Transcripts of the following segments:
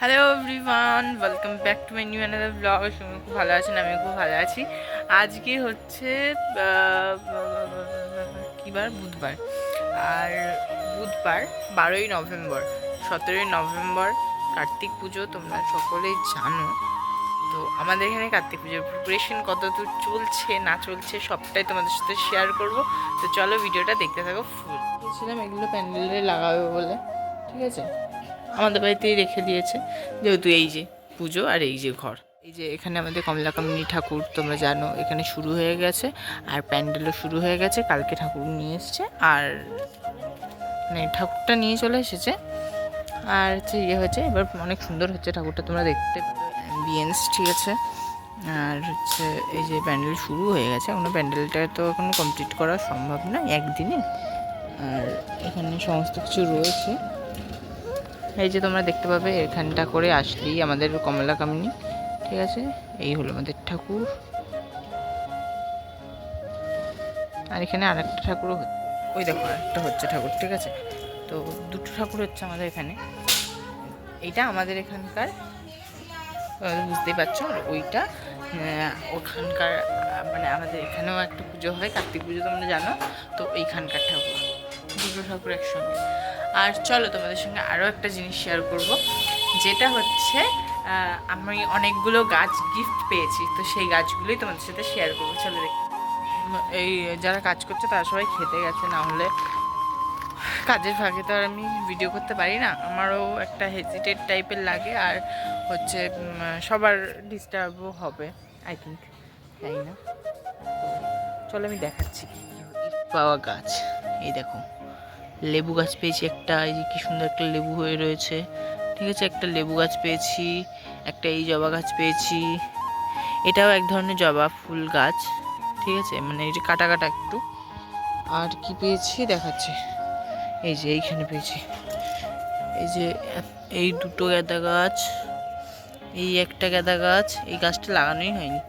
Hello everyone welcome back to my new another blog তুমি খুব ভালো আছেন আমি খুব ভালো আছি। আজকে হচ্ছে আহ, কী বার বুধবার। আর বুধবার বারোই নভেম্বর সতেরোই নভেম্বর কার্তিক পুজো তোমরা সকলেই জানো। তো আমাদের এখানে কার্তিক পুজোর প্রিপারেশন কত দূর চলছে না চলছে সবটাই তোমাদের সাথে শেয়ার করব। তো চলো ভিডিওটা দেখতে থাকো ফুল বলছিলাম এগুলো প্যান্ডেলে লাগাবে বলে। ঠিক আছে? আমাদের বাড়িতেই রেখে দিয়েছে। যেহেতু এই যে পুজো আর এই যে ঘর। এই যে এখানে আমাদের কমলাকামিনী ঠাকুর, তোমরা জানো, এখানে শুরু হয়ে গেছে আর প্যান্ডেলও শুরু হয়ে গেছে, কালকে ঠাকুর নিয়ে এসছে আর মানে ঠাকুরটা নিয়ে চলে এসেছে। আর হচ্ছে ইয়ে হয়েছে, এবার অনেক সুন্দর হচ্ছে ঠাকুরটা, তোমরা দেখতে অ্যাম্বিয়েন্স ঠিক আছে। আর হচ্ছে এই যে প্যান্ডেল শুরু হয়ে গেছে, এখনও প্যান্ডেলটা তো এখনও কমপ্লিট করা সম্ভব না একদিনে। আর এখানে সমস্ত কিছু রয়েছে। এই যে তোমরা দেখতে পাবে, এখানটা করে আসলেই আমাদের কমলা কামিনী, ঠিক আছে? এই হলো আমাদের ঠাকুর। আর এখানে আরেকটা ঠাকুরও হচ্ছে ওই দেখো, আরেকটা হচ্ছে ঠাকুর, ঠিক আছে? তো দুটো ঠাকুর হচ্ছে আমাদের এখানে। এইটা আমাদের এখানকার বুঝতেই পারছ, আর ওইটা ওখানকার মানে আমাদের এখানেও একটা পুজো হয়, কার্তিক পুজো তোমরা জানো, তো এইখানকার ঠাকুর। দুটো ঠাকুর একসঙ্গে। আর চলো তোমাদের সঙ্গে আরও একটা জিনিস শেয়ার করব। যেটা হচ্ছে আমি অনেকগুলো গাছ গিফট পেয়েছি, তো সেই গাছগুলোই তোমাদের সাথে শেয়ার করব। চলো দেখ। এই যারা কাজ করছে, তারা সবাই খেতে গেছে, না হলে কাজের ফাঁকে তো আর আমি ভিডিও করতে পারি না। আমারও একটা হেজিটেট টাইপের লাগে, আর হচ্ছে সবার ডিস্টার্বও হবে আই থিঙ্ক তাই না? চলো আমি দেখাচ্ছি। পাওয়া গাছ, এই দেখো। লেবু গাছ পেয়েছি একটা, এই যে কি সুন্দর একটা লেবু হয়ে রয়েছে। ঠিক আছে, একটা লেবু গাছ পেয়েছি, একটা এই জবা গাছ পেয়েছি। এটাও এক ধরনের জবা ফুল গাছ, ঠিক আছে? মানে যে কাটা কাটা একটু। আর কি পেয়েছি? দেখাচ্ছি। এই যে এইখানে পেয়েছি। এই যে এই দুটো গাঁদা গাছ, এই একটা গাঁদা গাছ, এই গাছটা লাগানোই হয়নি।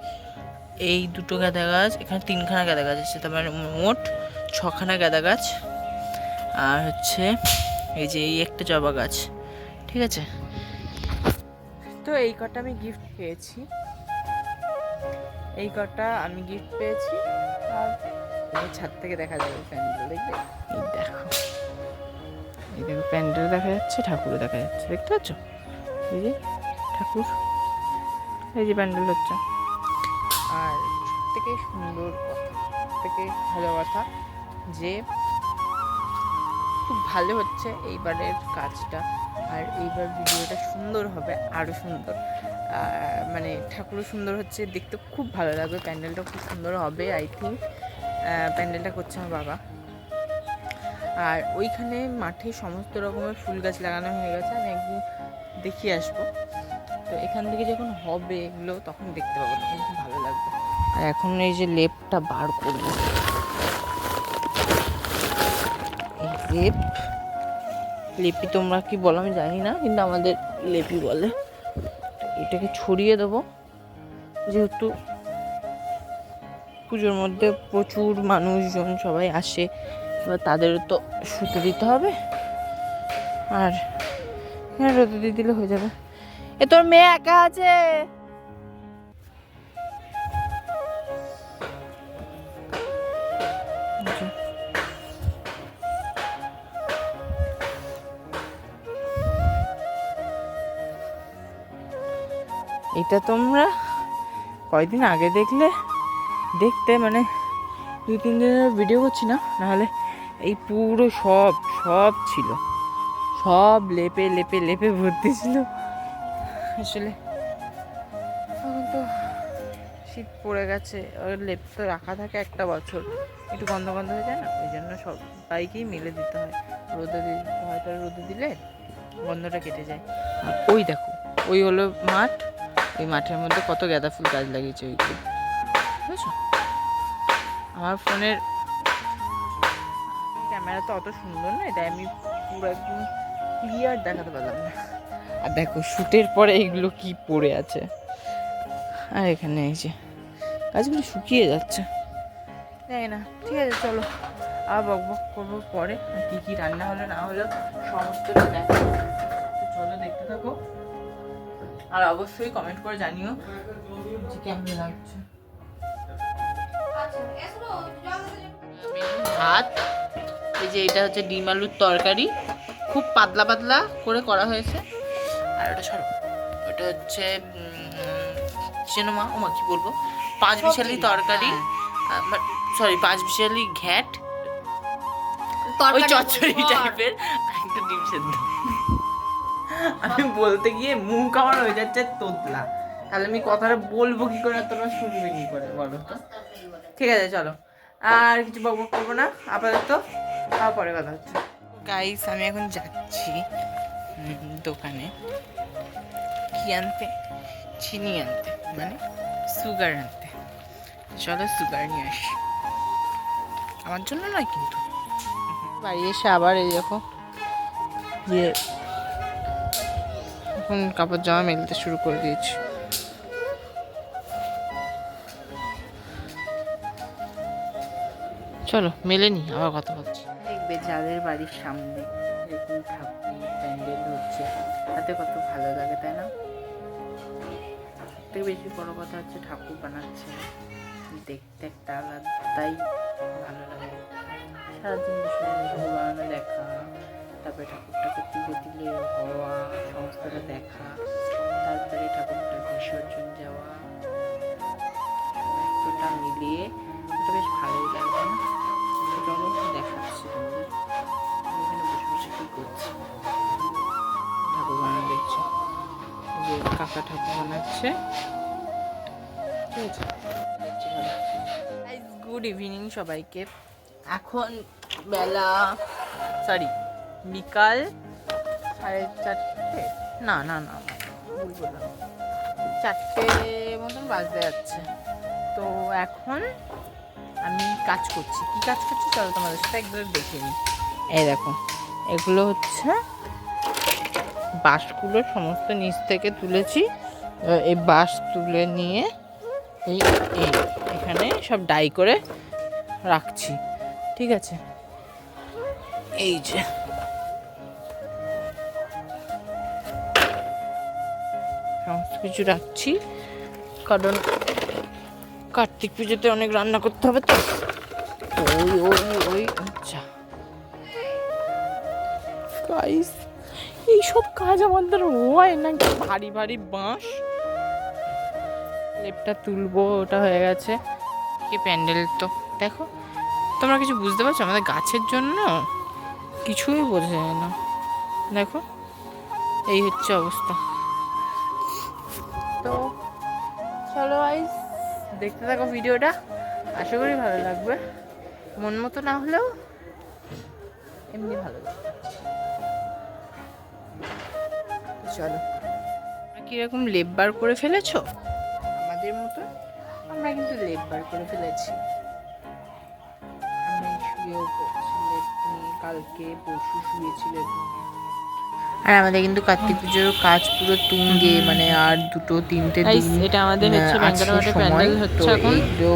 এই দুটো গাঁদা গাছ, এখানে তিনখানা গাঁদা গাছ আছে। তার মানে মোট ছখানা গাঁদা গাছ। আর হচ্ছে এই যে এই একটা জবা গাছ ঠিক আছে? তো এই কটা আমি গিফট পেয়েছি। এই কটা আমি গিফট পেয়েছি। আর ছাদ থেকে দেখা যাবে প্যান্ডেল দেখবে? এই দেখো। এই দেখো প্যান্ডেল দেখা যাচ্ছে ঠাকুরও দেখা যাচ্ছে দেখতে পাচ্ছ? এই যে ঠাকুর এই যে প্যান্ডেল হচ্ছে। আর সব থেকে সুন্দর কথা থেকে ভালো কথা যে খুব ভালো হচ্ছে এইবারের কাজটা। আর এইবার ভিডিওটা সুন্দর হবে আরও সুন্দর। মানে ঠাকুরও সুন্দর হচ্ছে, দেখতে খুব ভালো লাগবে, প্যান্ডেলটা খুব সুন্দর হবে আই থিঙ্ক প্যান্ডেলটা করছে আমার বাবা। আর ওইখানে মাঠে সমস্ত রকমের ফুল গাছ লাগানো হয়ে গেছে, আমি একদিন দেখিয়ে আসব। তো এখান থেকে যখন হবে এগুলো, তখন দেখতে পাবো, তখন খুব ভালো লাগবে। আর এখন এই যে লেপটা বার করব। লেপ। লেপি তোমরা কি বলো, আমি জানি না, কিন্তু আমাদের লেপি বলে। এটাকে ছড়িয়ে দেবো। যেহেতু পুজোর মধ্যে প্রচুর মানুষজন সবাই আসে, এবার তাদেরও তো শুতে দিতে হবে। আর হ্যাঁ রোদে দিয়ে দিলে হয়ে যাবে। এ তোর মেয়ে একা আছে? এটা তোমরা কয়দিন আগে দেখলে, দেখতে মানে দুই, তিন দিনের ভিডিও করছি না, নাহলে এই পুরো সব সব ছিল। সব লেপে লেপে লেপে ভর্তি ছিল। আসলে এখন তো শীত পড়ে গেছে, আর লেপ তো রাখা থাকে একটা বছর। একটু গন্ধ গন্ধ হয়ে যায় না? ওই জন্য সব বাইকেই মেলে দিতে হয়। রোদে হয় তাহলে রোদে দিলে গন্ধটা কেটে যায়। আর ওই দেখো, ওই হলো মাঠ ওই মাঠের মধ্যে কত গাঁদা ফুল গাছ লাগিয়েছে ওইগুলো বুঝেছ? আমার ফোনের ক্যামেরা তো অত সুন্দর নয় তাই আমি পুরো একদম ক্লিয়ার দেখাতে পারলাম না। আর দেখো শ্যুটের পরে এইগুলো কি পড়ে আছে। আর এখানে এই যে, গাছগুলো শুকিয়ে যাচ্ছে। জানি না, ঠিক আছে, চলো। আর বক বক করব পরে কী কী রান্না হলো না হলো, সমস্তটা দেখো। চলো, দেখতে থাকো। আর অবশ্যই কমেন্ট করে জানিও যে কেমন লাগছে। ভাত এই যে এটা হচ্ছে ডিম আলুর তরকারি। খুব পাতলা পাতলা করে করা হয়েছে। আর ওটা সরো ওটা হচ্ছে সিনেমা ওমা কি বলব? পাঁচ বিশালি তরকারি সরি পাঁচ বিশালি ঘ্যাট। ওই চচ্চড়ি টাইপের একটা ডিম সেদ্ধ। আমি বলতে গিয়ে মুখ আমার হয়ে যাচ্ছে তোতলা। তাহলে আমি কথাটা বলব কি করে তোমরা শুনবে কি করে বলো তো? ঠিক আছে চলো। আর কিছু বকবক করব না আপাতত তারপরে কথা হচ্ছে। গাইস আমি এখন যাচ্ছি দোকানে। কি আনতে চিনি আনতে মানে সুগার আনতে। চলো সুগার নিয়ে আসি। আমার জন্য নয় কিন্তু। বাড়ি এসে আবার এই দেখো যে এখন কাপড় জামা মেলতে শুরু করে দিয়েছি। চলো, মেলে নি, আবার কথা বলছি। দেখবে যাদের বাড়ির সামনে এরকম ঠাকুর প্যান্ডেল হচ্ছে, তাতে কত ভালো লাগে, তাই না? সবথেকে বেশি বড় কথা হচ্ছে ঠাকুর বানাচ্ছে। দেখতে একটা আলাদাই ভালো লাগে। সারাদিন বসে বানানো দেখা, তারপরে ঠাকুরটাকে তুলে তুলে হওয়া সমস্তটা দেখা তারপরে ঠাকুরটা বিসর্জন যাওয়া সমস্তটা মিলিয়ে এটা বেশ ভালোই লাগবে না আমি দেখাচ্ছি এখানে বসে বসে কী করছি? ঠাকুর বানানো দেখছি। যে কাকা ঠাকুর বানাচ্ছে। ঠিক আছে। গুড ইভিনিং সবাইকে। এখন বেলা সরি বিকাল সাড়ে চারটে। না না না চারটে মতন বাজতে যাচ্ছে। তো এখন আমি কাজ করছি। কি কাজ করছি? চলো তোমাদের সাথে একবার দেখে নিই। এই দেখো, এগুলো হচ্ছে বাঁশগুলো সমস্ত নিচ থেকে তুলেছি। এই বাঁশ তুলে নিয়ে এই এই, এখানে সব ডাই করে রাখছি। ঠিক আছে? এই যে। সমস্ত কিছু রাখছি। কারণ কার্তিক পুজোতে অনেক রান্না করতে হবে তো। ওই ওই ওই আচ্ছা। গাইস এইসব কাজ আমাদের হয় নাকি? ভারী ভারী বাঁশ। লেপটা তুলবো, ওটা হয়ে গেছে। কি প্যান্ডেল তো, দেখো। তোমরা কিছু বুঝতে পারছ? আমাদের গাছের জন্য কিছুই বোঝা যায় না। দেখো, এই হচ্ছে অবস্থা। তো চলো আইস দেখতে থাকো ভিডিওটা। আশা করি ভালো লাগবে। মন মতো না হলেও এমনি ভালো লাগবে। চলো। কীরকম লেপ বার করে ফেলেছো? আমাদের মতো? আমরা কিন্তু লেপ বার করে ফেলেছি। আমি শুয়েও লেপ নিয়ে কালকে পরশু শুয়েছি লেপ নিয়ে। আর আমাদের কিন্তু কার্তিক পুজোর কাজ পুরো তুঙ্গে মানে আর দুটো তিনটে দিন এটা আমাদের হচ্ছে আছে সময়। প্যান্ডেল হচ্ছে তো এইগুলো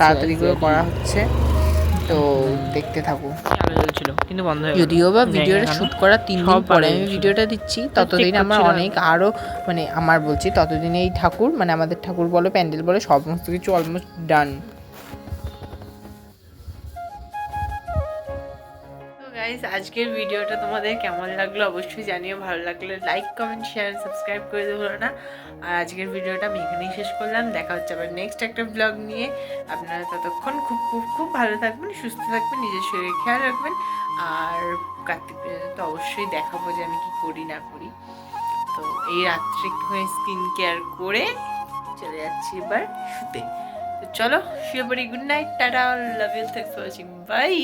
তাড়াতাড়ি করে করা হচ্ছে। তো দেখতে থাকো। জ্বলছিল কিন্তু বন্ধ হয়ে যদিও বা ভিডিওটা শুট করা তিন দিন পরে আমি ভিডিওটা দিচ্ছি ততদিন আমরা। অনেক আরও মানে আমার বলছি ততদিন এই ঠাকুর মানে আমাদের ঠাকুর বলো প্যান্ডেল বলো সমস্ত কিছু অলমোস্ট ডান তো গাইস আজকের ভিডিওটা তোমাদের কেমন লাগল অবশ্যই জানিও, ভালো লাগলে লাইক কমেন্ট শেয়ার সাবস্ক্রাইব করে দেবো না। আর আজকের ভিডিওটা আমি এখানেই শেষ করলাম। দেখা হচ্ছে আবার নেক্সট একটা ব্লগ নিয়ে। আপনারা ততক্ষণ খুব খুব খুব ভালো থাকবেন, সুস্থ থাকবেন, নিজের শরীরে খেয়াল রাখবেন। আর কার্তিক পুজোতে তো অবশ্যই দেখাবো যে আমি কি করি, না করি। তো এই রাত্রে একটুখানি স্কিন কেয়ার করে চলে যাচ্ছি এবার শুতে। তো চলো, শুয়ে পড়ি। Good night tata love you thanks for watching bye